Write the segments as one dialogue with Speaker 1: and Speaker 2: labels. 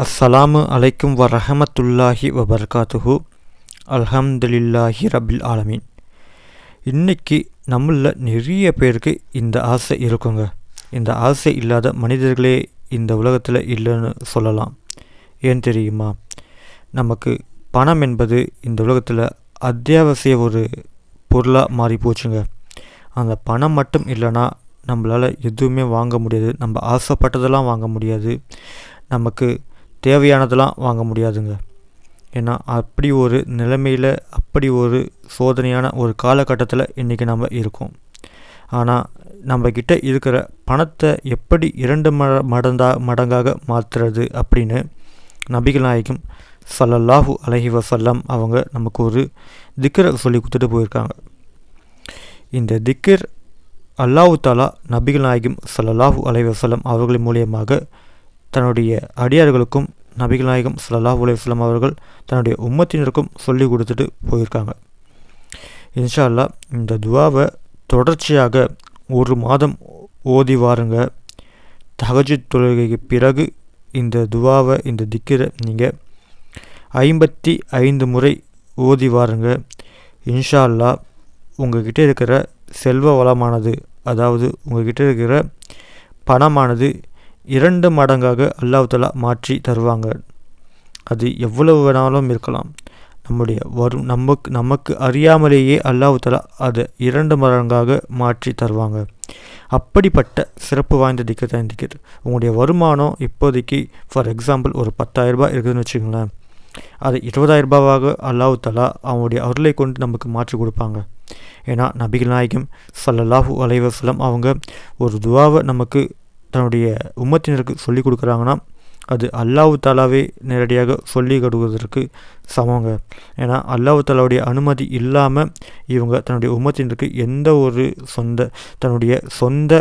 Speaker 1: அஸ்ஸலாமு அலைக்கும் வரஹமத்துல்லாஹி வபர்காத்துஹு. அல்ஹம்துலில்லாஹி ரபில் ஆலமீன். இன்றைக்கி நம்மளில் நிறைய பேருக்கு இந்த ஆசை இருக்குங்க. இந்த ஆசை இல்லாத மனிதர்களே இந்த உலகத்தில் இல்லைன்னு சொல்லலாம். ஏன் தெரியுமா? நமக்கு பணம் என்பது இந்த உலகத்தில் அத்தியாவசிய ஒரு பொருளாக மாறி போச்சுங்க. அந்த பணம் மட்டும் இல்லைன்னா நம்மளால் எதுவுமே வாங்க முடியாது. நம்ம ஆசைப்பட்டதெல்லாம் வாங்க முடியாது. நமக்கு தேவையானதெல்லாம் வாங்க முடியாதுங்க. ஏன்னா அப்படி ஒரு நிலைமையில் அப்படி ஒரு சோதனையான ஒரு காலகட்டத்தில் இன்றைக்கி நம்ம இருக்கோம். ஆனால் நம்மக்கிட்ட இருக்கிற பணத்தை எப்படி இரண்டு ம மடந்தா மடங்காக மாற்றுறது அப்படின்னு நபிகள் நாயகம் சல்லல்லாஹு அலஹி வசல்லம் அவங்க நமக்கு ஒரு திக்கரை சொல்லி கொடுத்துட்டு போயிருக்காங்க. இந்த திக்கர் அல்லாஹு தாலா நபிகள் நாயகம் சல்லல்லாஹு அலஹி வசல்லம் அவர்களின் மூலியமாக தன்னுடைய அடியார்களுக்கும் நபிகள் நாயகம் சல்லாஹூ அலையம் அவர்கள் தன்னுடைய உம்மத்தினருக்கும் சொல்லி கொடுத்துட்டு போயிருக்காங்க. இன்ஷா அல்லா இந்த துவாவை தொடர்ச்சியாக ஒரு மாதம் ஓதி வாருங்க. தகஜித் தொழுகைக்கு பிறகு இந்த துவாவை இந்த திக்கிற நீங்கள் ஐம்பத்தி ஐந்து முறை ஓதி வாருங்க. இன்ஷா அல்லா உங்ககிட்ட இருக்கிற செல்வ வளமானது அதாவது உங்ககிட்ட இருக்கிற பணமானது இரண்டு மடங்காக அல்லாஹலா மாற்றி தருவாங்க. அது எவ்வளவு வேணாலும் இருக்கலாம். நம்முடைய வரும் நமக்கு நமக்கு அறியாமலேயே அல்லாஹலா அதை இரண்டு மடங்காக மாற்றி தருவாங்க. அப்படிப்பட்ட சிறப்பு வாய்ந்த திக்கர் தான் திக்கர் உங்களுடைய வருமானம் இப்போதைக்கு ஃபார் எக்ஸாம்பிள் ஒரு பத்தாயிரரூபா இருக்குதுன்னு வச்சுக்கோங்களேன். அது இருபதாயிரரூபாவாக அல்லாஹு தலா அவங்களுடைய அருளை கொண்டு நமக்கு மாற்றி கொடுப்பாங்க. ஏன்னா நபிகள் நாயகம் சல்லல்லாஹூ அலைவாஸ்லம் அவங்க ஒரு துவாவை நமக்கு தன்னுடைய உம்மத்தினருக்கு சொல்லிக் கொடுக்குறாங்கன்னா அது அல்லாஹு தாலாவே நேரடியாக சொல்லி கொடுவதற்கு சமங்க. ஏன்னா அல்லாஹு தாலாவுடைய அனுமதி இல்லாமல் இவங்க தன்னுடைய உம்மத்தினருக்கு எந்த ஒரு சொந்த தன்னுடைய சொந்த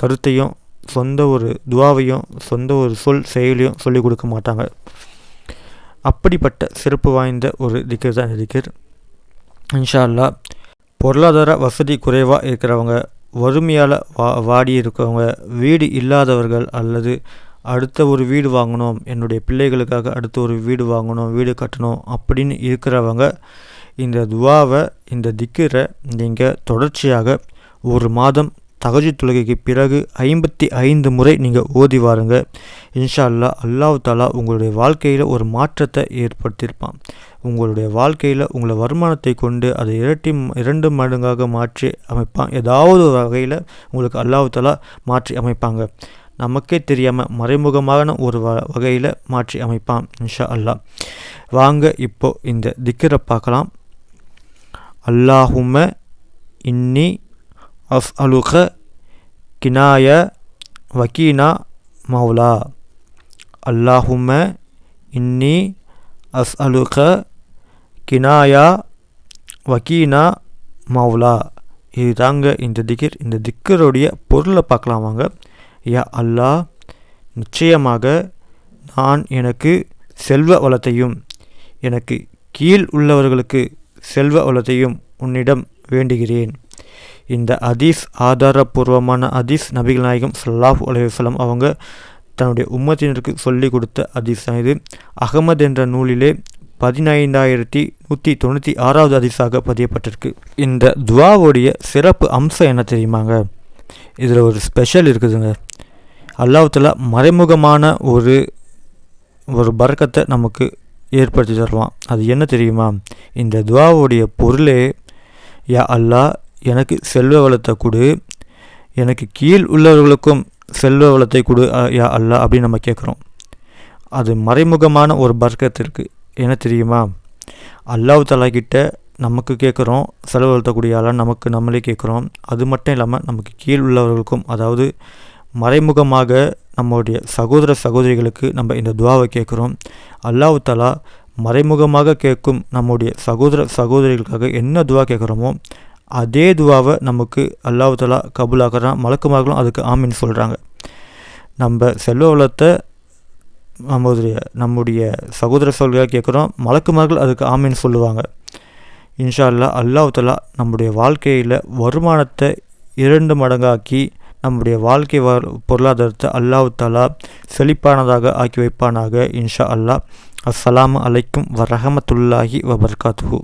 Speaker 1: கருத்தையும் சொந்த ஒரு துவாவையும் சொந்த ஒரு சொல் செயலையும் சொல்லிக் கொடுக்க மாட்டாங்க. அப்படிப்பட்ட சிறப்பு வாய்ந்த ஒரு திக்கர் தான் திக்கர். இன்ஷா அல்லா பொருளாதார வசதி குறைவாக இருக்கிறவங்க வறுமையால் வா வாடி இருக்கவங்க வீடு இல்லாதவர்கள் அல்லது அடுத்த ஒரு வீடு வாங்கணும் என்னுடைய பிள்ளைகளுக்காக அடுத்த ஒரு வீடு வாங்கணும் வீடு கட்டணும் அப்படின்னு இருக்கிறவங்க இந்த துவாவை இந்த திக்கரை நீங்கள் தொடர்ச்சியாக ஒரு மாதம் தகஜி தொழுகைக்கு பிறகு ஐம்பத்தி ஐந்து முறை நீங்கள் ஓதி வாருங்க. இன்ஷா அல்லா அல்லாஹ் தாலா உங்களுடைய வாழ்க்கையில் ஒரு மாற்றத்தை ஏற்படுத்தியிருப்பான். உங்களுடைய வாழ்க்கையில் உங்களை வருமானத்தை கொண்டு அதை இரட்டி இரண்டு மடங்காக மாற்றி அமைப்பான் ஏதாவது ஒரு வகையில் உங்களுக்கு அல்லாஹ் மாற்றி அமைப்பாங்க. நமக்கே தெரியாமல் மறைமுகமான ஒரு வ வகையில் மாற்றி அமைப்பான் இன்ஷா அல்லா வாங்க இப்போ இந்த திக்கரை பார்க்கலாம். அல்லாஹும இன்னி அஃப் அலுக கினாய வக்கீனா மௌலா. அல்லாஹும இன்னி அஸ் அலுக கினாயா வக்கீனா மௌலா. இது தாங்க இந்த திக்கர் இந்த திக்கருடைய பொருளை பார்க்கலாம் வாங்க. யா அல்லாஹ் நிச்சயமாக நான் எனக்கு செல்வ வளத்தையும் எனக்கு கீழ் உள்ளவர்களுக்கு செல்வ வளத்தையும் உன்னிடம் வேண்டுகிறேன். இந்த அதீஸ் ஆதாரபூர்வமான அதீஸ் நபிகள் நாயகம் சல்லாஹ் அலைவலம் அவங்க தன்னுடைய உம்மத்தினருக்கு சொல்லி கொடுத்த அதீஸ் தான் இது அகமது என்ற நூலிலே பதினைந்தாயிரத்தி நூற்றி தொண்ணூற்றி ஆறாவது அதிசாக பதியப்பட்டிருக்கு. இந்த துவாவுடைய சிறப்பு அம்சம் என்ன தெரியுமாங்க? இதில் ஒரு ஸ்பெஷல் இருக்குதுங்க. அல்லாஹத்தில் மறைமுகமான ஒரு ஒரு பறக்கத்தை நமக்கு ஏற்படுத்தி தருவான். அது என்ன தெரியுமா? இந்த துவாவுடைய பொருளே யா அல்லா எனக்கு செல்வ வளத்தை கொடு எனக்கு கீழ் உள்ளவர்களுக்கும் செல்வ வளத்தை கொடு யா அல்லா அப்படின்னு நம்ம கேட்குறோம். அது மறைமுகமான ஒரு பர்க்கத்திற்கு இருக்குது என்ன தெரியுமா? அல்லாஹ் தலாக்கிட்ட நமக்கு கேட்குறோம் செலவு வளர்த்தக்கூடிய ஆளாக நமக்கு நம்மளே கேட்குறோம். அது மட்டும் இல்லாமல் நமக்கு கீழ் உள்ளவர்களுக்கும் அதாவது மறைமுகமாக நம்மளுடைய சகோதர சகோதரிகளுக்கு நம்ம இந்த துவாவை கேட்குறோம். அல்லாஹ் தலா மறைமுகமாக கேட்கும் நம்முடைய சகோதர சகோதரிகளுக்காக என்ன துவா கேட்குறோமோ அதே துவாவை நமக்கு அல்லாஹ் தலா கபூலாகிறான் மலக்குமார்களும் அதுக்கு ஆமின்னு சொல்கிறாங்க நம்ம செல்வ வளத்தை நம்முடைய நம்முடைய சகோதர சகோதரியாக கேட்குறோம். மலக்குமார்கள் அதுக்கு ஆமின்னு சொல்லுவாங்க. இன்ஷா அல்லா அல்லாஹ் நம்முடைய வாழ்க்கையில் வருமானத்தை இரண்டு மடங்காக்கி நம்முடைய வாழ்க்கை வ பொருளாதாரத்தை அல்லாஹாலா செழிப்பானதாக ஆக்கி வைப்பானாக. இன்ஷா அல்லாஹ் அஸ்லாம் அலைக்கும் வரஹமத்துல்லாஹி வபர்காத்துஹு.